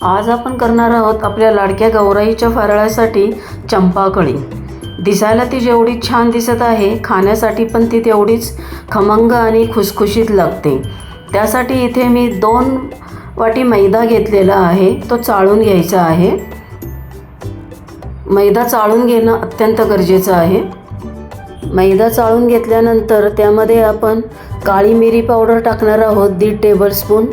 आज आपण करणार आहोत आपल्या लाडक्या गौराईच्या फराळासाठी चंपाकळी. दिसायला ती जेवढी छान दिसत आहे खाण्यासाठी पण ती तेवढीच खमंग आणि खुसखुशीत लागते. त्यासाठी इथे मी दोन वाटी मैदा घेतलेला आहे तो चाळून घ्यायचा आहे. मैदा चाळून घेणं अत्यंत गरजेचं आहे. मैदा चाळून घेतल्यानंतर त्यामध्ये आपण काळी मिरी पावडर टाकणार आहोत दीड टेबलस्पून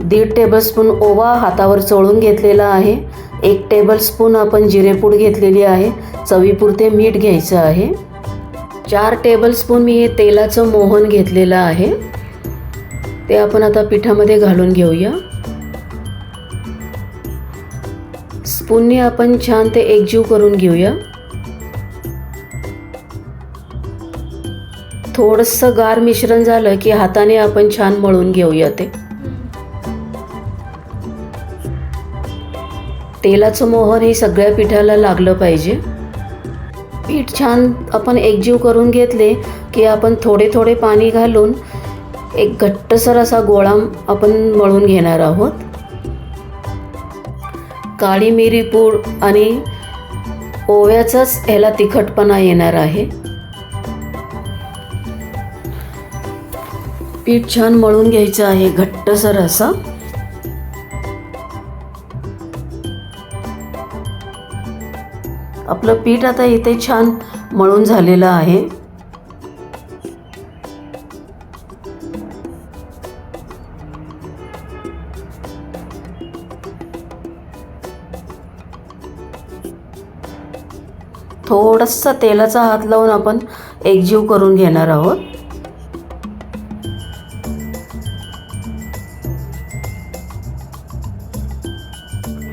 दीड टेबलस्पून ओवा हातावर चोळून घेतलेला आहे. एक टेबलस्पून आपण जिरेपूड घेतलेली आहे. चवीपुरते मीठ घ्यायचं आहे. चार टेबलस्पून मी हे तेलाचं मोहन घेतलेलं आहे. ते आपण आता पिठामध्ये घालून घेऊया. स्पूनने आपण छान ते एकजीव करून घेऊया. थोडंसं गार मिश्रण झालं की हाताने आपण छान मळून घेऊया ते. तेलाचं मोहन हे सगळ्या पिठाला लागलं पाहिजे. पीठ छान आपण एकजीव करून घेतले की आपण थोडे थोडे पाणी घालून एक घट्टसर असा गोळा आपण मळून घेणार आहोत. काळी मिरी पूड आणि ओव्याचाच ह्याला तिखटपणा येणार आहे. पीठ छान मळून घ्यायचं आहे घट्टसर असं. आपलं पीठ आता इथे छान मळून झालेलं आहे. थोडंसं तेलाचा हात लावून आपण एकजीव करून घेणार आहोत.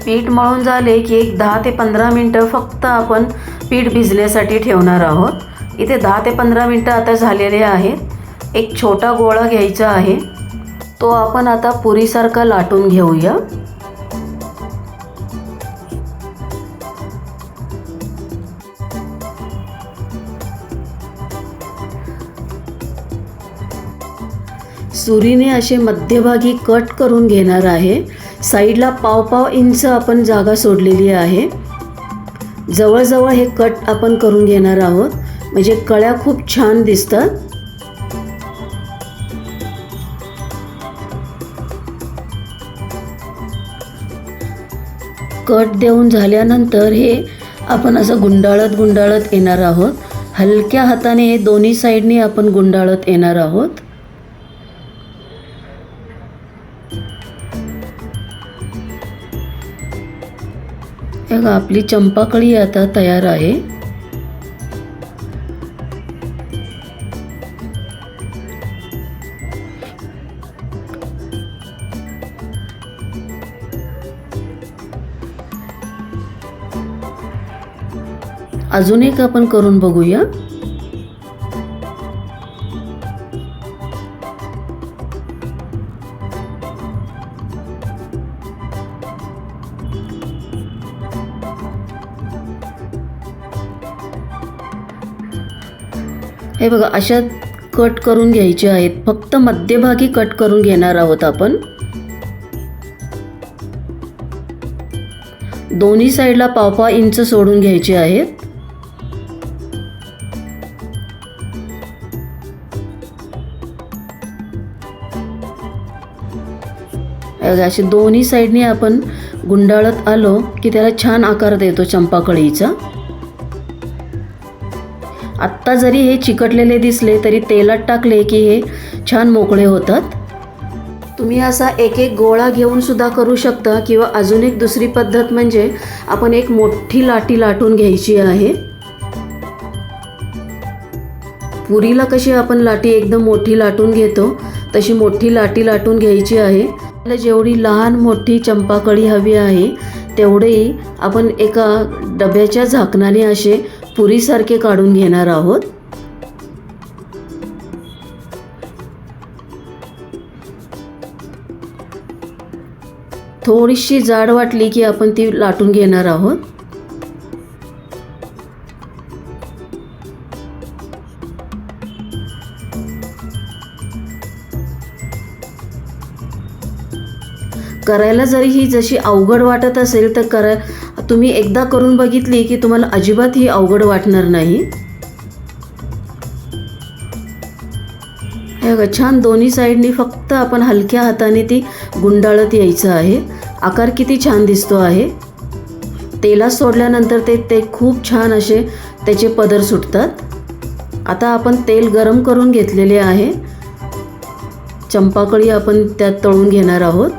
पीठ मळून झाले की एक दहा ते पंधरा मिनटं फक्त आपण पीठ भिजण्यासाठी ठेवणार आहोत. इथे दहा ते पंधरा मिनटं आता झालेले आहेत. एक छोटा गोळा घ्यायचा आहे. तो आपण आता पुरीसारखा लाटून घेऊया. सुरीने असे मध्यभागी कट करून घेणार आहे. साईडला पाव पाव इंच आपण जागा सोडलेली आहे. जवळजवळ हे कट आपण करून घेणार आहोत. म्हणजे कळ्या खूप छान दिसतात. कट देऊन झाल्यानंतर हे आपण असं गुंडाळत गुंडाळत येणार आहोत. हलक्या हाताने हे दोन्ही साईडने आपण गुंडाळत येणार आहोत. बघा आपली चंपाकळी आता तयार आहे. अजून एक आपण करून बघूया. हे बघा अशा कट करून घ्यायचे आहेत. फक्त मध्यभागी कट करून घेणार आहोत आपण. दोन्ही साईडला पावपा इंच सोडून घ्यायचे आहेत. असे दोन्ही साईडने आपण गुंडाळत आलो की त्याला छान आकार देतो चंपाकळीचा. आत्ता जरी हे चिकटलेले दिसले तरी तेलात टाकले की हे छान मोकळे होतात. तुम्ही असा एक एक गोळा घेऊन सुद्धा करू शकता किंवा अजून एक दुसरी पद्धत म्हणजे आपण एक मोठी लाटी लाटून घ्यायची आहे. पुरीला कशी आपण लाटी एकदम मोठी लाटून घेतो तशी मोठी लाटी लाटून घ्यायची आहे. आपल्याला जेवढी लहान मोठी चंपाकळी हवी आहे तेवढेही आपण एका डब्याच्या झाकणाने असे पुरीसारखे काढून घेणार आहोत. थोडीशी जाड वाटली की आपण ती लाटून घेणार आहोत. करायला जरी ही जशी अवघड वाटत असेल तर करा तुम्ही एकदा करून बघितली की तुम्हाला अजिबात ही अवघड वाटणार नाही. हे बघा छान दोन्ही साईडनी फक्त आपण हलक्या हाताने ती गुंडाळत यायचं आहे. आकार किती छान दिसतो आहे. तेलात सोडल्यानंतर ते ते खूप छान असे त्याचे पदर सुटतात. आता आपण तेल गरम करून घेतलेले आहे. चंपाकळी आपण त्यात तळून घेणार आहोत.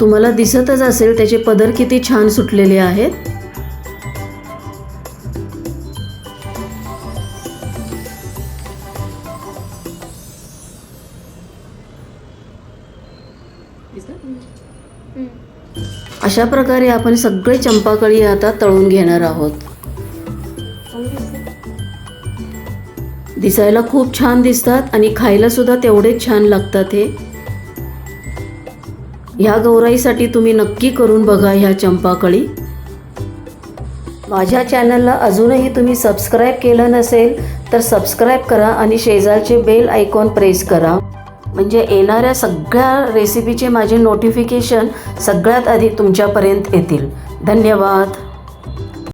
तुम्हाला दिसतच असेल त्याचे पदर किती छान सुटलेले आहेत. अशा प्रकारे आपण सगळे चंपाकळी आता तळून घेणार आहोत. दिसायला खूप छान दिसतात आणि खायला सुद्धा तेवढेच छान लागतात हे. ह्या गौराईसाठी तुम्ही नक्की करून बघा ह्या चंपाकळी. माझ्या चॅनलला अजूनही तुम्ही सबस्क्राईब केलं नसेल तर सबस्क्राईब करा आणि शेजारचे बेल आयकॉन प्रेस करा. म्हणजे येणाऱ्या सगळ्या रेसिपीचे माझे नोटिफिकेशन सगळ्यात आधी तुमच्यापर्यंत येतील. धन्यवाद.